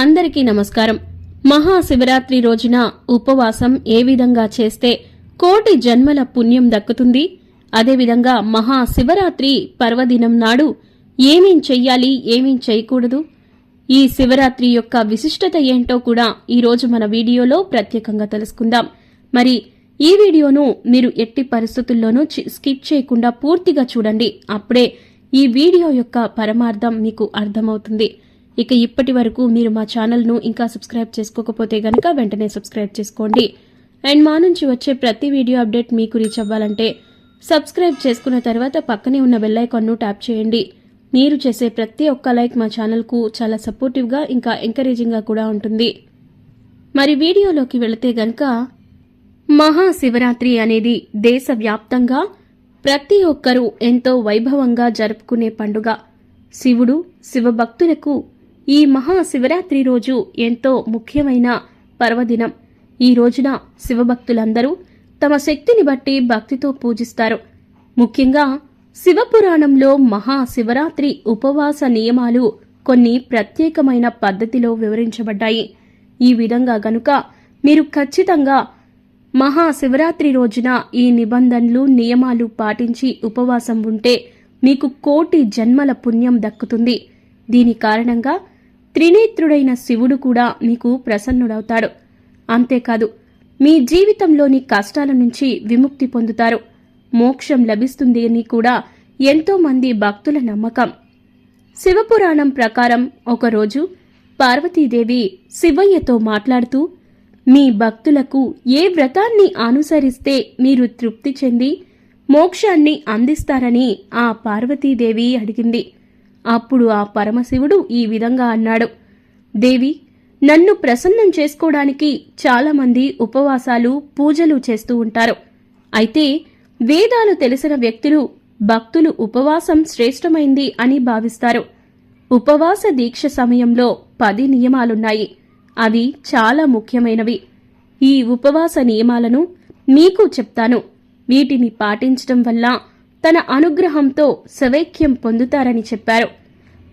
అందరికీ నమస్కారం. మహాశివరాత్రి రోజున ఉపవాసం ఏ విధంగా చేస్తే కోటి జన్మల పుణ్యం దక్కుతుంది? అదేవిధంగా మహాశివరాత్రి పర్వదినం నాడు ఏమేం చెయ్యాలి ఏమేం చేయకూడదు? ఈ శివరాత్రి యొక్క విశిష్టత ఏంటో కూడా ఈరోజు మన వీడియోలో ప్రత్యేకంగా తెలుసుకుందాం. మరి ఈ వీడియోను మీరు ఎట్టి పరిస్థితుల్లోనూ చి- స్కిప్ చేయకుండా పూర్తిగా చూడండి. అప్పుడే ఈ వీడియో యొక్క పరమార్థం మీకు అర్థమవుతుంది. ఇక ఇప్పటి వరకు మీరు మా ఛానల్ను ఇంకా సబ్స్క్రైబ్ చేసుకోకపోతే గనక వెంటనే సబ్స్క్రైబ్ చేసుకోండి. అండ్ మా నుంచి వచ్చే ప్రతి వీడియో అప్డేట్ మీకు రీచ్ అవ్వాలంటే సబ్స్క్రైబ్ చేసుకున్న తర్వాత పక్కనే ఉన్న బెల్లైకాన్ను ట్యాప్ చేయండి. మీరు చేసే ప్రతి ఒక్క లైక్ మా ఛానల్కు చాలా సపోర్టివ్గా ఇంకా ఎంకరేజింగ్గా కూడా ఉంటుంది. మరి వీడియోలోకి వెళితే గనక మహాశివరాత్రి అనేది దేశవ్యాప్తంగా ప్రతి ఒక్కరూ ఎంతో వైభవంగా జరుపుకునే పండుగ. శివుడు శివభక్తులకు ఈ మహాశివరాత్రి రోజు ఎంతో ముఖ్యమైన పర్వదినం. ఈ రోజున శివభక్తులందరూ తమ శక్తిని బట్టి భక్తితో పూజిస్తారు. ముఖ్యంగా శివపురాణంలో మహాశివరాత్రి ఉపవాస నియమాలు కొన్ని ప్రత్యేకమైన పద్ధతిలో వివరించబడ్డాయి. ఈ విధంగా గనుక మీరు ఖచ్చితంగా మహాశివరాత్రి రోజున ఈ నిబంధనలు నియమాలు పాటించి ఉపవాసం ఉంటే మీకు కోటి జన్మల పుణ్యం దక్కుతుంది. దీని కారణంగా త్రినేత్రుడైన శివుడు కూడా మీకు ప్రసన్నుడవుతాడు. అంతేకాదు మీ జీవితంలోని కష్టాల నుంచి విముక్తి పొందుతారు. మోక్షం లభిస్తుంది అని కూడా ఎంతోమంది భక్తుల నమ్మకం. శివపురాణం ప్రకారం ఒకరోజు పార్వతీదేవి శివయ్యతో మాట్లాడుతూ మీ భక్తులకు ఏ వ్రతాన్ని అనుసరిస్తే మీరు తృప్తి చెంది మోక్షాన్ని అందిస్తారని ఆ పార్వతీదేవి అడిగింది. అప్పుడు ఆ పరమశివుడు ఈ విధంగా అన్నాడు. దేవి నన్ను ప్రసన్నం చేసుకోవడానికి చాలామంది ఉపవాసాలు పూజలు చేస్తూ ఉంటారు. అయితే వేదాలు తెలిసిన వ్యక్తులు భక్తులు ఉపవాసం శ్రేష్టమైంది అని భావిస్తారు. ఉపవాస దీక్ష సమయంలో పది నియమాలున్నాయి. అవి చాలా ముఖ్యమైనవి. ఈ ఉపవాస నియమాలను మీకు చెప్తాను. వీటిని పాటించడం వల్ల తన అనుగ్రహంతో సవైక్యం పొందుతారని చెప్పారు.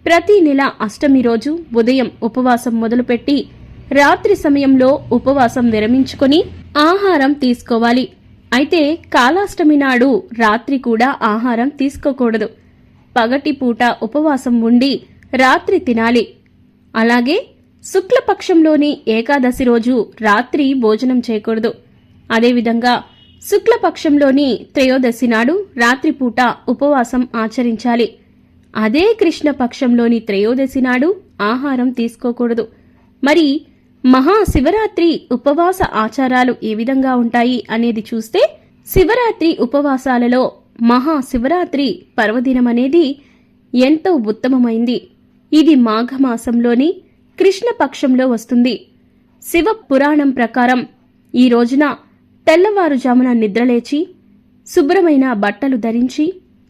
ప్రతి నెల అష్టమి రోజు ఉదయం ఉపవాసం మొదలుపెట్టి రాత్రి సమయంలో ఉపవాసం విరమించుకొని ఆహారం తీసుకోవాలి. అయితే కాలాష్టమి నాడు రాత్రి కూడా ఆహారం తీసుకోకూడదు. పగటి పూట ఉపవాసం ఉండి రాత్రి తినాలి. అలాగే శుక్లపక్షంలోని ఏకాదశి రోజు రాత్రి భోజనం చేయకూడదు. అదేవిధంగా శుక్లపక్షంలోని త్రయోదశి నాడు రాత్రిపూట ఉపవాసం ఆచరించాలి. అదే కృష్ణపక్షంలోని త్రయోదశి నాడు ఆహారం తీసుకోకూడదు. మరి మహాశివరాత్రి ఉపవాస ఆచారాలు ఏ విధంగా ఉంటాయి అనేది చూస్తే శివరాత్రి ఉపవాసాలలో మహాశివరాత్రి పర్వదినం అనేది ఎంతో ఉత్తమమైంది. ఇది మాఘమాసంలోని కృష్ణపక్షంలో వస్తుంది. శివ పురాణం ప్రకారం ఈ రోజున తెల్లవారుజామున నిద్రలేచి శుభ్రమైన బట్టలు ధరించి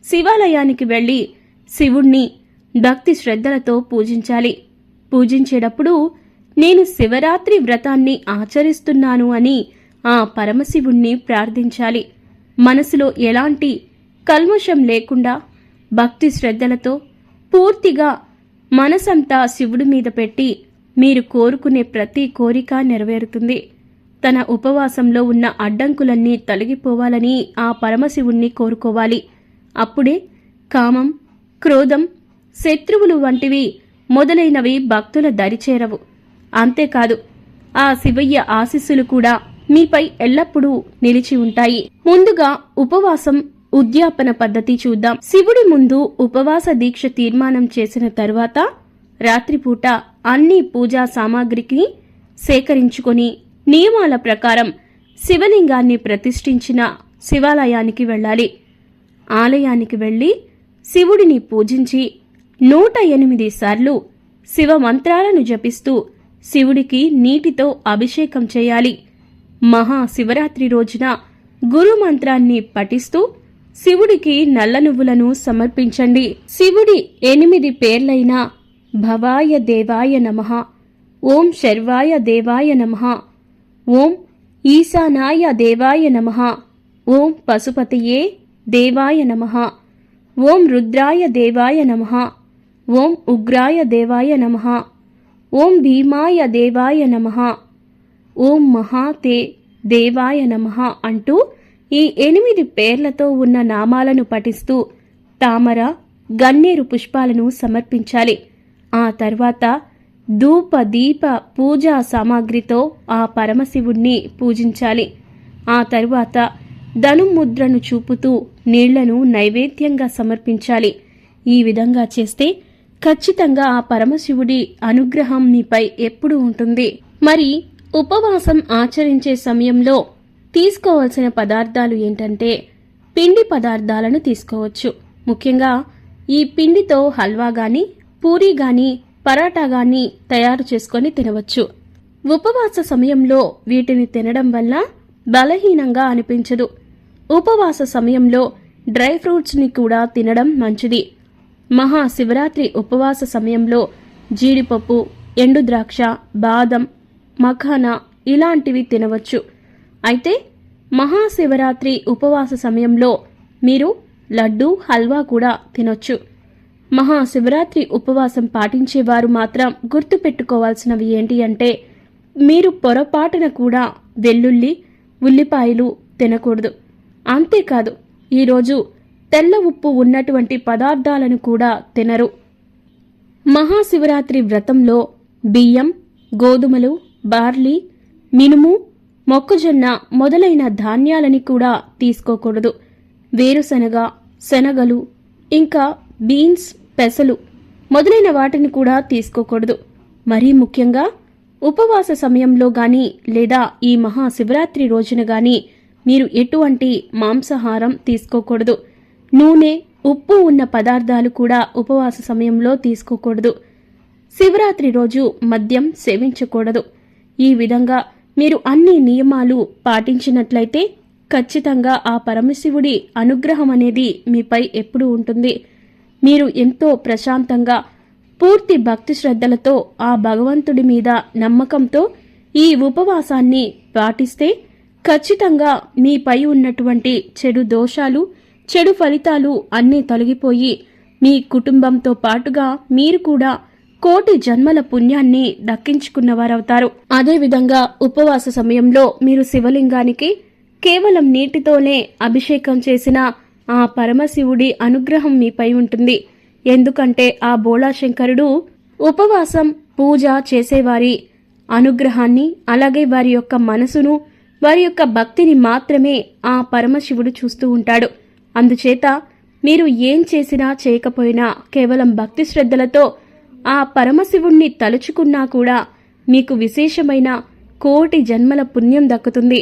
శివాలయానికి వెళ్ళి శివుణ్ణి భక్తి శ్రద్ధలతో పూజించాలి. పూజించేటప్పుడు నేను శివరాత్రి వ్రతాన్ని ఆచరిస్తున్నాను అని ఆ పరమశివుణ్ణి ప్రార్థించాలి. మనసులో ఎలాంటి కల్మషం లేకుండా భక్తి శ్రద్ధలతో పూర్తిగా మనసంతా శివుడి మీద పెట్టి మీరు కోరుకునే ప్రతి కోరిక నెరవేరుతుంది. తన ఉపవాసంలో ఉన్న అడ్డంకులన్నీ తొలగిపోవాలని ఆ పరమశివుణ్ణి కోరుకోవాలి. అప్పుడే కామం క్రోధం శత్రువులు వంటివి మొదలైనవి భక్తుల దరిచేరవు అంతేకాదు ఆ శివయ్య ఆశీస్సులు కూడా మీపై ఎల్లప్పుడూ నిలిచి ఉంటాయి. ముందుగా ఉపవాసం ఉద్యాపన పద్ధతి చూద్దాం. శివుడి ముందు ఉపవాస దీక్ష తీర్మానం చేసిన తరువాత రాత్రిపూట అన్ని పూజా సామాగ్రికి సేకరించుకొని నియమాల ప్రకారం శివలింగాన్ని ప్రతిష్ఠించిన శివాలయానికి వెళ్ళాలి. ఆలయానికి వెళ్ళి శివుడిని పూజించి నూట ఎనిమిది సార్లు శివ మంత్రాలను జపిస్తూ శివుడికి నీటితో అభిషేకం చేయాలి. మహాశివరాత్రి రోజున గురు మంత్రాన్ని పఠిస్తూ శివుడికి నల్ల నువ్వులను సమర్పించండి. శివుడి ఎనిమిది పేర్లైన భవాయ దేవాయ నమః ఓం శర్వాయ దేవాయ నమః ఓం ఈశానాయ దేవాయ నమః. ఓం పశుపతయే దేవాయ నమః. ఓం రుద్రాయ దేవాయ నమః. ఓం ఉగ్రాయ దేవాయ నమః. ఓం భీమాయ దేవాయ నమః. ఓం మహాతే దేవాయ నమః అంటూ ఈ ఎనిమిది పేర్లతో ఉన్న నామాలను పఠిస్తూ తామర గన్నేరు పుష్పాలను సమర్పించాలి. ఆ తర్వాత ధూప దీప పూజా సామాగ్రితో ఆ పరమశివుణ్ణి పూజించాలి. ఆ తరువాత ధనుముద్రను చూపుతూ నీళ్ళను నైవేద్యంగా సమర్పించాలి. ఈ విధంగా చేస్తే ఖచ్చితంగా ఆ పరమశివుడి అనుగ్రహం నీపై ఎప్పుడు ఉంటుంది. మరి ఉపవాసం ఆచరించే సమయంలో తీసుకోవాల్సిన పదార్థాలు ఏంటంటే పిండి పదార్థాలను తీసుకోవచ్చు. ముఖ్యంగా ఈ పిండితో హల్వా గాని పూరీ గాని పరాటాగాన్ని తయారు చేసుకొని తినవచ్చు. ఉపవాస సమయంలో వీటిని తినడం వల్ల బలహీనంగా అనిపించదు. ఉపవాస సమయంలో డ్రై ఫ్రూట్స్ని కూడా తినడం మంచిది. మహాశివరాత్రి ఉపవాస సమయంలో జీడిపప్పు ఎండు ద్రాక్ష బాదం మఖానా ఇలాంటివి తినవచ్చు. అయితే మహాశివరాత్రి ఉపవాస సమయంలో మీరు లడ్డు హల్వా కూడా తినొచ్చు. మహాశివరాత్రి ఉపవాసం పాటించేవారు మాత్రం గుర్తుపెట్టుకోవాల్సినవి ఏంటి అంటే మీరు పొరపాటున కూడా వెల్లుల్లి ఉల్లిపాయలు తినకూడదు. అంతేకాదు ఈరోజు తెల్ల ఉప్పు ఉన్నటువంటి పదార్థాలను కూడా తినరు. మహాశివరాత్రి వ్రతంలో బియ్యం గోధుమలు బార్లీ మినుము మొక్కజొన్న మొదలైన ధాన్యాలని కూడా తీసుకోకూడదు. వేరుశనగ శనగలు ఇంకా బీన్స్ పెసలు మొదలైన వాటిని కూడా తీసుకోకూడదు. మరీ ముఖ్యంగా ఉపవాస సమయంలో గాని లేదా ఈ మహాశివరాత్రి రోజున గాని మీరు ఎటువంటి మాంసాహారం తీసుకోకూడదు. నూనె ఉప్పు ఉన్న పదార్థాలు కూడా ఉపవాస సమయంలో తీసుకోకూడదు. శివరాత్రి రోజు మద్యం సేవించకూడదు. ఈ విధంగా మీరు అన్ని నియమాలు పాటించినట్లయితే ఖచ్చితంగా ఆ పరమశివుడి అనుగ్రహం అనేది మీపై ఎప్పుడూ ఉంటుంది. మీరు ఎంతో ప్రశాంతంగా పూర్తి భక్తి శ్రద్ధలతో ఆ భగవంతుడి మీద నమ్మకంతో ఈ ఉపవాసాన్ని పాటిస్తే ఖచ్చితంగా మీపై ఉన్నటువంటి చెడు దోషాలు చెడు ఫలితాలు అన్నీ తొలగిపోయి మీ కుటుంబంతో పాటుగా మీరు కూడా కోటి జన్మల పుణ్యాన్ని దక్కించుకున్నవారవుతారు. అదేవిధంగా ఉపవాస సమయంలో మీరు శివలింగానికి కేవలం నీటితోనే అభిషేకం చేసిన ఆ పరమశివుడి అనుగ్రహం మీపై ఉంటుంది. ఎందుకంటే ఆ బోళాశంకరుడు ఉపవాసం పూజ చేసేవారి అనుగ్రహాన్ని అలాగే వారి యొక్క మనసును వారి యొక్క భక్తిని మాత్రమే ఆ పరమశివుడు చూస్తూ ఉంటాడు. అందుచేత మీరు ఏం చేసినా చేయకపోయినా కేవలం భక్తి శ్రద్ధలతో ఆ పరమశివుణ్ణి తలుచుకున్నా కూడా మీకు విశేషమైన కోటి జన్మల పుణ్యం దక్కుతుంది.